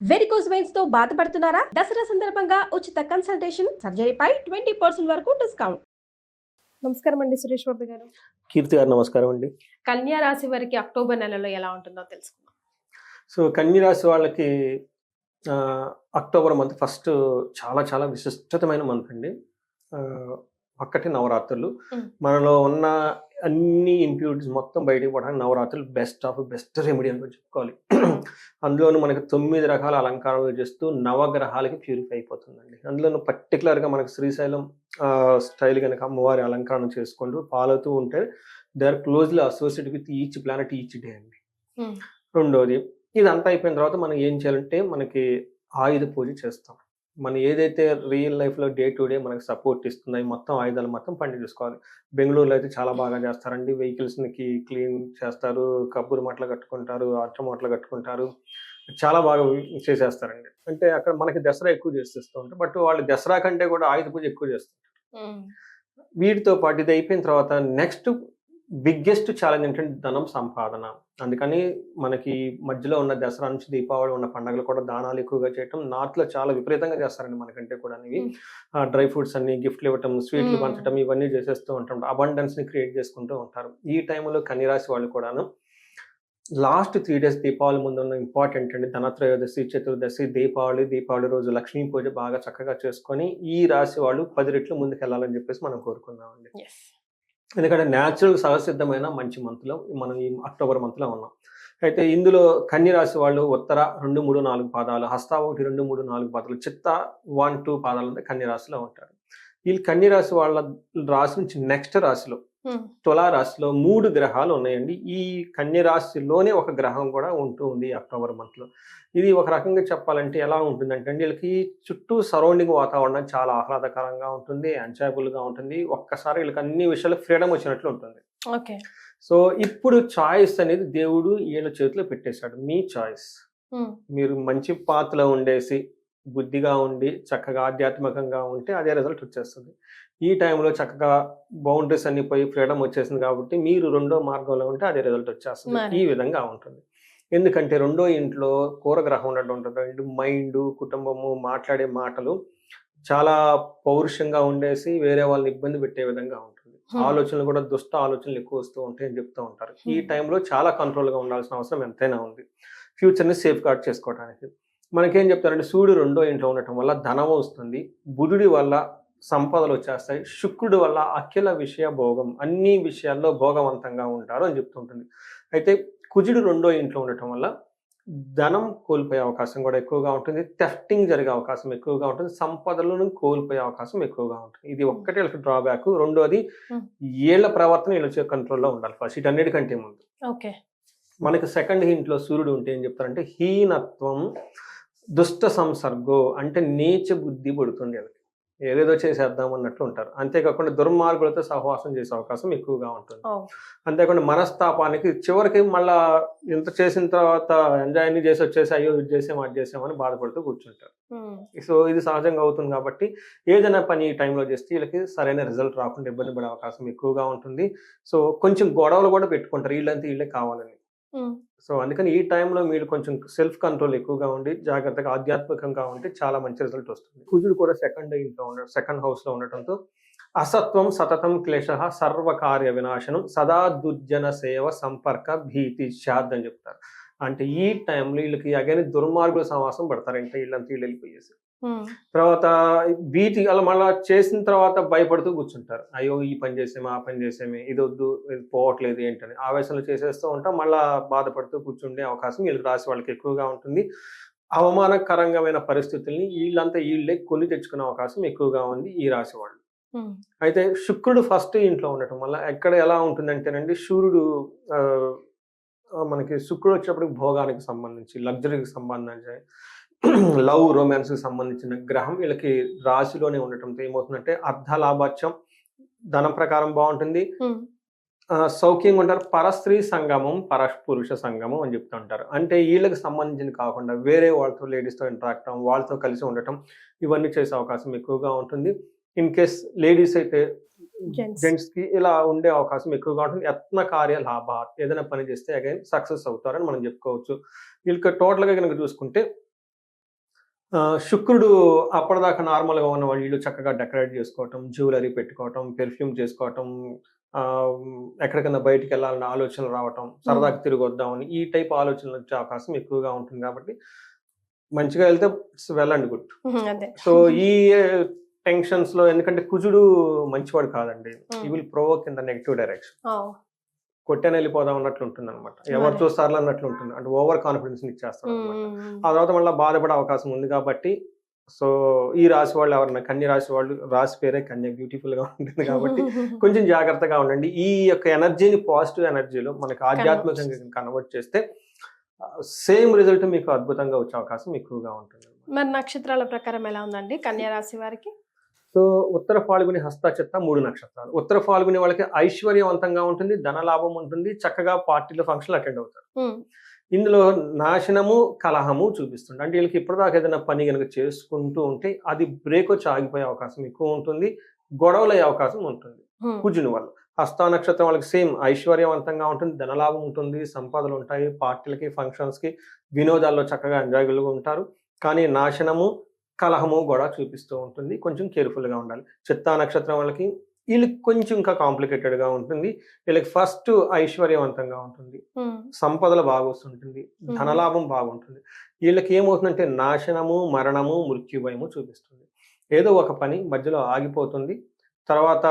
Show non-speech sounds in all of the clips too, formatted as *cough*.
Varicose వెయిన్స్తో బాధపడుతున్నారా? దసరా సందర్భంగా ఉచిత కన్సల్టేషన్ సర్జరీపై ట్వంటీ పర్సెంట్ వరకు డిస్కౌంట్ నమస్కారం అండి సురేష్ బాబు గారు. కీర్తి గారు నమస్కారం అండి. కన్యా రాశి వారికి అక్టోబర్ నెలలో ఎలా ఉంటుందో తెలుసుకుందాం. సో కన్య రాశి వాళ్ళకి అక్టోబర్ మంత్ ఫస్ట్ చాలా చాలా విశిష్టమైన మంత్ అండి. ఒక్కటి నవరాత్రులు. మనలో ఉన్న అన్ని ఇంప్యూరిటీస్ మొత్తం బయటకు పోవడానికి నవరాత్రులు బెస్ట్ ఆఫ్ బెస్ట్ రెమెడీ అని చెప్పుకోవాలి. *clears throat* అందులోనూ మనకి తొమ్మిది రకాల అలంకారాలు చేస్తూ నవగ్రహాలకి ప్యూరిఫై అయిపోతుందండి. అందులోనూ పర్టికులర్గా మనకి శ్రీశైలం స్టైల్ కనుక అమ్మవారి అలంకరణ చేసుకుంటూ పాలుతూ ఉంటే they are closely associated with each planet each day అండి. రెండోది ఇదంతా అయిపోయిన తర్వాత మనం ఏం చేయాలంటే మనకి ఆయుధ పూజ చేస్తాం. మనం ఏదైతే రియల్ లైఫ్లో డే టు డే మనకి సపోర్ట్ ఇస్తున్నాయి మొత్తం ఆయుధాలు మొత్తం పండి చూసుకోవాలి. బెంగళూరులో అయితే చాలా బాగా చేస్తారండి. వెహికల్స్కి క్లీన్ చేస్తారు కబ్బురు మట్టలు కట్టుకుంటారు అట్ట మట్టలు కట్టుకుంటారు. చాలా బాగా చేసేస్తారండి. అంటే అక్కడ మనకి దసరా ఎక్కువ చేసేస్తూ ఉంటారు. బట్ వాళ్ళు దసరా కంటే కూడా ఆయుధ పూజ ఎక్కువ చేస్తారు వీటితో పాటు ఇది అయిపోయిన తర్వాత నెక్స్ట్ బిగ్గెస్ట్ ఛాలెంజ్ ఏంటంటే ధనం సంపాదన. అందుకని మనకి మధ్యలో ఉన్న దసరా నుంచి దీపావళి ఉన్న పండుగలు కూడా దానాలు ఎక్కువగా చేయటం నార్త్లో చాలా విపరీతంగా చేస్తారండి మనకంటే కూడా ఇవి Hmm. డ్రై ఫ్రూట్స్ అన్ని గిఫ్ట్లు ఇవ్వటం స్వీట్లు. పంచడం ఇవన్నీ చేసేస్తూ ఉంటాం. అబండెన్స్ని క్రియేట్ చేసుకుంటూ ఉంటారు. ఈ టైంలో కన్యరాశి వాళ్ళు కూడాను లాస్ట్ త్రీ డేస్ దీపావళి ముందు ఉన్న ఇంపార్టెంట్ అండి ధనత్రయోదశి చతుర్దశి దీపావళి దీపావళి రోజు లక్ష్మీ పూజ బాగా చక్కగా చేసుకొని ఈ రాశి వాళ్ళు పది రెట్లు ముందుకు వెళ్ళాలని చెప్పేసి మనం కోరుకుందామండి. ఎందుకంటే న్యాచురల్ సహసిద్ధమైన మంచి మంత్లో. మనం ఈ అక్టోబర్ మంత్లో ఉన్నాం. అయితే ఇందులో కన్య రాశి వాళ్ళు ఉత్తర రెండు మూడు నాలుగు పాదాలు హస్త ఒకటి రెండు మూడు నాలుగు పాదాలు చిత్త వన్ టూ పాదాలు అంటే కన్య రాశిలో ఉంటారు. వీళ్ళు కన్య రాశి వాళ్ళ రాశి నుంచి నెక్స్ట్ రాశిలో తులా రాశిలో మూడు గ్రహాలు ఉన్నాయండి. ఈ కన్య రాశిలోనే ఒక గ్రహం కూడా ఉంటూ ఉంది ఈ అక్టోబర్ మంత్లో. ఇది ఒక రకంగా చెప్పాలంటే ఎలా ఉంటుందంటే అండి వీళ్ళకి చుట్టూ సరౌండింగ్ వాతావరణం చాలా ఆహ్లాదకరంగా ఉంటుంది ఎంజాయబుల్గా ఉంటుంది. ఒక్కసారి వీళ్ళకి అన్ని విషయాలు ఫ్రీడమ్ వచ్చినట్లు ఉంటుంది. ఓకే. సో ఇప్పుడు చాయిస్ అనేది దేవుడు వీళ్ళ చేతిలో పెట్టేశాడు. మీ చాయిస్. మీరు మంచి పాత్రలో ఉండేసి బుద్ధిగా ఉండి చక్కగా ఆధ్యాత్మికంగా ఉంటే అదే రిజల్ట్ వచ్చేస్తుంది. ఈ టైంలో చక్కగా బౌండరీస్ అన్ని పోయి ఫ్రీడమ్ వచ్చేసింది కాబట్టి మీరు రెండో మార్గంలో ఉంటే అదే రిజల్ట్ వచ్చేస్తుంది. ఈ విధంగా ఉంటుంది. ఎందుకంటే రెండో ఇంట్లో కూరగ్రహం ఉండడం ఉంటుంది. మైండ్ కుటుంబము మాట్లాడే మాటలు చాలా పౌరుషంగా ఉండేసి వేరే వాళ్ళని ఇబ్బంది పెట్టే విధంగా ఉంటుంది. ఆలోచనలు కూడా దుష్ట ఆలోచనలు ఎక్కువ వస్తూ ఉంటాయని చెప్తూ ఉంటారు. ఈ. టైంలో చాలా కంట్రోల్గా ఉండాల్సిన అవసరం ఎంతైనా ఉంది. ఫ్యూచర్ని సేఫ్ గార్డ్ చేసుకోవడానికి మనకేం చెప్తారంటే సూర్యుడు రెండో ఇంట్లో ఉండటం వల్ల ధనం వస్తుంది బుధుడి వల్ల సంపదలు వచ్చేస్తాయి శుక్రుడి వల్ల అఖిల విషయ భోగం అన్ని విషయాల్లో భోగవంతంగా ఉంటారు అని చెప్తుంటుంది. అయితే కుజుడు రెండో ఇంట్లో ఉండటం వల్ల ధనం కోల్పోయే అవకాశం కూడా ఎక్కువగా ఉంటుంది థెఫ్టింగ్ జరిగే అవకాశం ఎక్కువగా ఉంటుంది సంపదలను కోల్పోయే అవకాశం ఎక్కువగా ఉంటుంది. ఇది ఒక్కటే వీళ్ళకి డ్రాబ్యాక్ రెండోది. ఏళ్ళ ప్రవర్తన వీళ్ళ కంట్రోల్లో ఉండాలి ఫస్ట్ వీటన్నిటికంటే ముందు. ఓకే. మనకి సెకండ్ హింట్లో సూర్యుడు ఉంటే ఏం చెప్తారంటే హీనత్వం దుష్ట సంసర్గో అంటే నీచ బుద్ధి పడుతుంది వీళ్ళకి ఏదేదో చేసేద్దాం అన్నట్లు ఉంటారు. అంతేకాకుండా దుర్మార్గులతో సహవాసం చేసే అవకాశం ఎక్కువగా ఉంటుంది. అంతేకాకుండా మనస్తాపానికి చివరికి మళ్ళా ఇంత చేసిన తర్వాత ఎంజాయ్ చేసి వచ్చేసి అయ్యో ఇది చేసాం అది చేసామని బాధపడుతూ కూర్చుంటారు. సో ఇది సహజంగా అవుతుంది కాబట్టి ఏదైనా పని ఈ టైంలో చేస్తే వీళ్ళకి సరైన రిజల్ట్ రాకుండా ఇబ్బంది పడే అవకాశం ఎక్కువగా ఉంటుంది. సో కొంచెం గొడవలు కూడా పెట్టుకుంటారు. వీళ్ళంతా వీళ్ళే కావాలని. సో అందుకని ఈ టైంలో మీరు కొంచెం సెల్ఫ్ కంట్రోల్ ఎక్కువగా ఉండి జాగ్రత్తగా ఆధ్యాత్మికంగా ఉంటే చాలా మంచి రిజల్ట్ వస్తుంది. కుజుడు కూడా సెకండ్ ఇంట్లో ఉండడం సెకండ్ హౌస్లో ఉండటంతో అసత్వం సతతం క్లేశ సర్వకార్య వినాశనం సదా దుర్జన సేవ సంపర్క భీతి శాద్ అని చెప్తారు. అంటే ఈ టైంలో వీళ్ళకి అగైన్ దుర్మార్గుల సమాసం పడతారు. అంటే వీళ్ళంతా వీళ్ళు వెళ్ళిపోయేసి. తర్వాత వీటి అలా మళ్ళీ చేసిన తర్వాత భయపడుతూ కూర్చుంటారు. అయ్యో ఈ పని చేసేమే ఆ పని చేసేమే ఇది వద్దు ఇది పోవట్లేదు ఏంటని. ఆవేశంలో చేసేస్తూ ఉంటాం. మళ్ళా బాధపడుతూ కూర్చుండే అవకాశం వీళ్ళకి రాసి వాళ్ళకి ఎక్కువగా ఉంటుంది. అవమానకరంగమైన పరిస్థితుల్ని వీళ్ళంతా వీళ్ళే కొని తెచ్చుకునే అవకాశం ఎక్కువగా ఉంది ఈ రాశి వాళ్ళు. అయితే శుక్రుడు ఫస్ట్ ఇంట్లో ఉండటం వల్ల ఎక్కడ ఎలా ఉంటుందంటేనండి సూర్యుడు మనకి శుక్రుడు వచ్చేటప్పటికి భోగానికి సంబంధించి లగ్జరీకి సంబంధించి లవ్ రొమాన్స్కి సంబంధించిన గ్రహం వీళ్ళకి రాశిలోనే ఉండటంతో ఏమవుతుందంటే అర్ధ లాభాత్యం ధనం ప్రకారం బాగుంటుంది. సౌఖ్యంగా ఉంటారు. పరస్త్రీ సంగమం పరపురుష సంగమం అని చెప్తూ ఉంటారు. అంటే వీళ్ళకి సంబంధించిన కాకుండా వేరే వాళ్ళతో లేడీస్తో ఇంటరాక్ట్ అవ్వడం వాళ్ళతో కలిసి ఉండటం ఇవన్నీ చేసే అవకాశం ఎక్కువగా ఉంటుంది. ఇన్ కేస్ లేడీస్ అయితే Gents. జెంట్స్కి ఇలా ఉండే అవకాశం ఎక్కువగా ఉంటుంది. యత్న కార్య లాభ ఏదైనా పని చేస్తే అగైన్ సక్సెస్ అవుతారని మనం చెప్పుకోవచ్చు. వీళ్ళకి టోటల్గా కనుక చూసుకుంటే శుక్రుడు అప్పటిదాకా నార్మల్గా ఉన్న వాళ్ళు ఇల్లు చక్కగా డెకరేట్ చేసుకోవటం జ్యువెలరీ పెట్టుకోవటం పెర్ఫ్యూమ్ చేసుకోవటం ఎక్కడికైనా బయటికి వెళ్ళాలన్న ఆలోచనలు రావటం సరదాగా తిరిగి వద్దామని ఈ టైప్ ఆలోచనలు వచ్చే అవకాశం ఎక్కువగా ఉంటుంది కాబట్టి మంచిగా వెళ్తే వెళ్ళండి గుడ్. సో ఈ టెన్షన్స్లో ఎందుకంటే కుజుడు మంచివాడు కాదండి. ఈ will provoke in the negative direction కొట్టాను వెళ్ళిపోదాం అన్నట్లు ఉంటుంది అనమాట ఎవరు. చూస్తారు అన్నట్లు ఉంటుంది. అంటే ఓవర్ కాన్ఫిడెన్స్ ఇచ్చేస్తారు ఉమ్. ఆ తర్వాత మళ్ళీ బాధపడే అవకాశం ఉంది కాబట్టి సో ఈ రాశి వాళ్ళు ఎవరైనా కన్య రాశి వాళ్ళు రాశి పేరే కన్య బ్యూటిఫుల్గా ఉంటుంది కాబట్టి *laughs* కొంచెం జాగ్రత్తగా ఉండండి. ఈ యొక్క ఎనర్జీని పాజిటివ్ ఎనర్జీలో మనకి ఆధ్యాత్మికంగా కన్వర్ట్ చేస్తే సేమ్ రిజల్ట్ మీకు అద్భుతంగా వచ్చే అవకాశం ఎక్కువగా ఉంటుంది మరి నక్షత్రాల ప్రకారం ఎలా ఉందండి? కన్యా రాశి వారికి? సో ఉత్తర ఫాల్గుని హస్త చిత్త మూడు నక్షత్రాలు. ఉత్తర ఫాల్గుని వాళ్ళకి ఐశ్వర్యవంతంగా ఉంటుంది ధనలాభం ఉంటుంది చక్కగా పార్టీలో ఫంక్షన్ అటెండ్ అవుతారు. ఇందులో నాశనము కలహము చూపిస్తుంది అంటే వీళ్ళకి ఇప్పటిదాకా ఏదైనా పని కనుక చేసుకుంటూ ఉంటే అది బ్రేక్ వచ్చి ఆగిపోయే అవకాశం ఎక్కువ ఉంటుంది గొడవలు అయ్యే అవకాశం ఉంటుంది. కుజుని వల్ల హస్త నక్షత్రం వాళ్ళకి సేమ్ ఐశ్వర్యవంతంగా ఉంటుంది ధనలాభం ఉంటుంది సంపదలు ఉంటాయి పార్టీలకి ఫంక్షన్స్కి వినోదాల్లో చక్కగా ఎంజాయబుల్గా ఉంటారు. కానీ నాశనము కలహము కూడా చూపిస్తూ ఉంటుంది. కొంచెం కేర్ఫుల్గా ఉండాలి. చిత్తా నక్షత్రం వాళ్ళకి వీళ్ళకి కొంచెం ఇంకా కాంప్లికేటెడ్గా ఉంటుంది. వీళ్ళకి ఫస్ట్ ఐశ్వర్యవంతంగా ఉంటుంది. సంపదలు బాగా వస్తుంటుంది ధనలాభం బాగుంటుంది. వీళ్ళకి ఏమవుతుందంటే నాశనము మరణము మృత్యుభయము చూపిస్తుంది. ఏదో ఒక పని మధ్యలో ఆగిపోతుంది. తర్వాత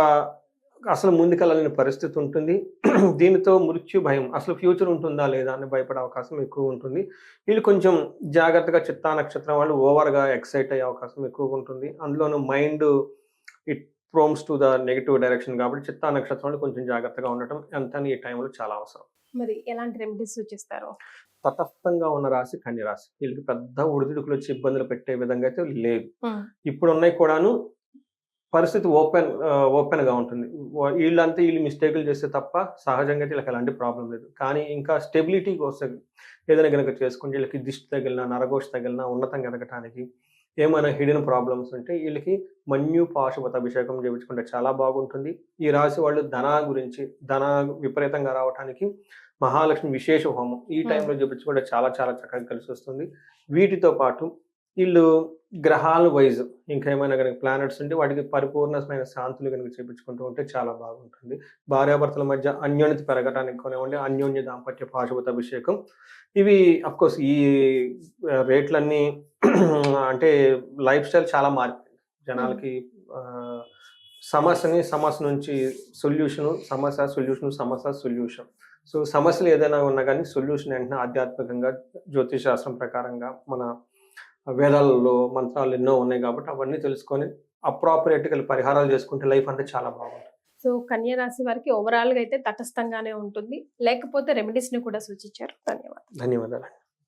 అసలు ముందుకెళ్ళలేని పరిస్థితి ఉంటుంది. *clears throat* దీనితో మృత్యు భయం. అసలు ఫ్యూచర్ ఉంటుందా లేదా అని భయపడే అవకాశం ఎక్కువ ఉంటుంది. వీళ్ళు కొంచెం జాగ్రత్తగా చిత్తా నక్షత్రం వాళ్ళు ఓవర్గా ఎక్సైట్ అయ్యే అవకాశం ఎక్కువగా ఉంటుంది. అందులోనూ mind it prompts to the negative direction కాబట్టి చిత్తా నక్షత్రం వాళ్ళు కొంచెం జాగ్రత్తగా ఉండటం ఎంత ఈ టైంలో చాలా అవసరం. మరి ఎలాంటి రెమెడీస్ సూచిస్తారు తటస్థంగా ఉన్న రాశి కన్య రాశి. వీళ్ళకి పెద్ద ఒడిదుడుకులు వచ్చి ఇబ్బందులు పెట్టే విధంగా అయితే లేదు. ఇప్పుడు ఉన్నాయి కూడాను పరిస్థితి ఓపెన్ ఓపెన్గా ఉంటుంది. వీళ్ళంతా వీళ్ళు మిస్టేకులు చేస్తే తప్ప సహజంగా వీళ్ళకి ఎలాంటి ప్రాబ్లం లేదు. కానీ ఇంకా స్టెబిలిటీకి వస్తే ఏదైనా కనుక చేసుకుంటే వీళ్ళకి దిష్టి తగిలినా నరగోష్ తగిలినా ఉన్నతంగా ఎదగటానికి ఏమైనా హిడెన్ ప్రాబ్లమ్స్ ఉంటే వీళ్ళకి మన్యు పాశుపత అభిషేకం చేయించుకుంటే చాలా బాగుంటుంది. ఈ రాశి వాళ్ళు ధన గురించి ధన విపరీతంగా రావడానికి మహాలక్ష్మి విశేష హోమం ఈ టైంలో చేయించుకుంటే చాలా చాలా చక్కగా కలిసి వస్తుంది. వీటితో పాటు వీళ్ళు గ్రహాల వైజ్ ఇంకా ఏమైనా కనుక ప్లానెట్స్ ఉంటే వాటికి పరిపూర్ణమైన శాంతులు కనుక చేపించుకుంటూ ఉంటే చాలా బాగుంటుంది. భార్యాభర్తల మధ్య అన్యోన్యత పెరగడానికి కొనివ్వండి అన్యోన్య దాంపత్య పాశుపత అభిషేకం. ఇవి అఫ్కోర్స్ ఈ రేట్లన్నీ *clears throat* అంటే లైఫ్ స్టైల్ చాలా మారిపోయింది. జనాలకి సమస్యని సమస్య నుంచి సొల్యూషను సమస్య సొల్యూషన్ సమస్య సొల్యూషన్ సో సమస్యలు ఏదైనా ఉన్నా కానీ సొల్యూషన్ వెంటనే ఆధ్యాత్మికంగా జ్యోతిష్ శాస్త్రం ప్రకారంగా మన వేదాలలో మంత్రాలు ఎన్నో ఉన్నాయి కాబట్టి అవన్నీ తెలుసుకొని అప్రాపరియేట్గా పరిహారాలు చేసుకుంటే లైఫ్ అంతా చాలా బాగుంటుంది. సో కన్యా రాశి వారికి ఓవరాల్గా అయితే తటస్థంగానే ఉంటుంది. లేకపోతే రెమెడీస్ని కూడా సూచించారు. ధన్యవాదాలు. ధన్యవాదాలు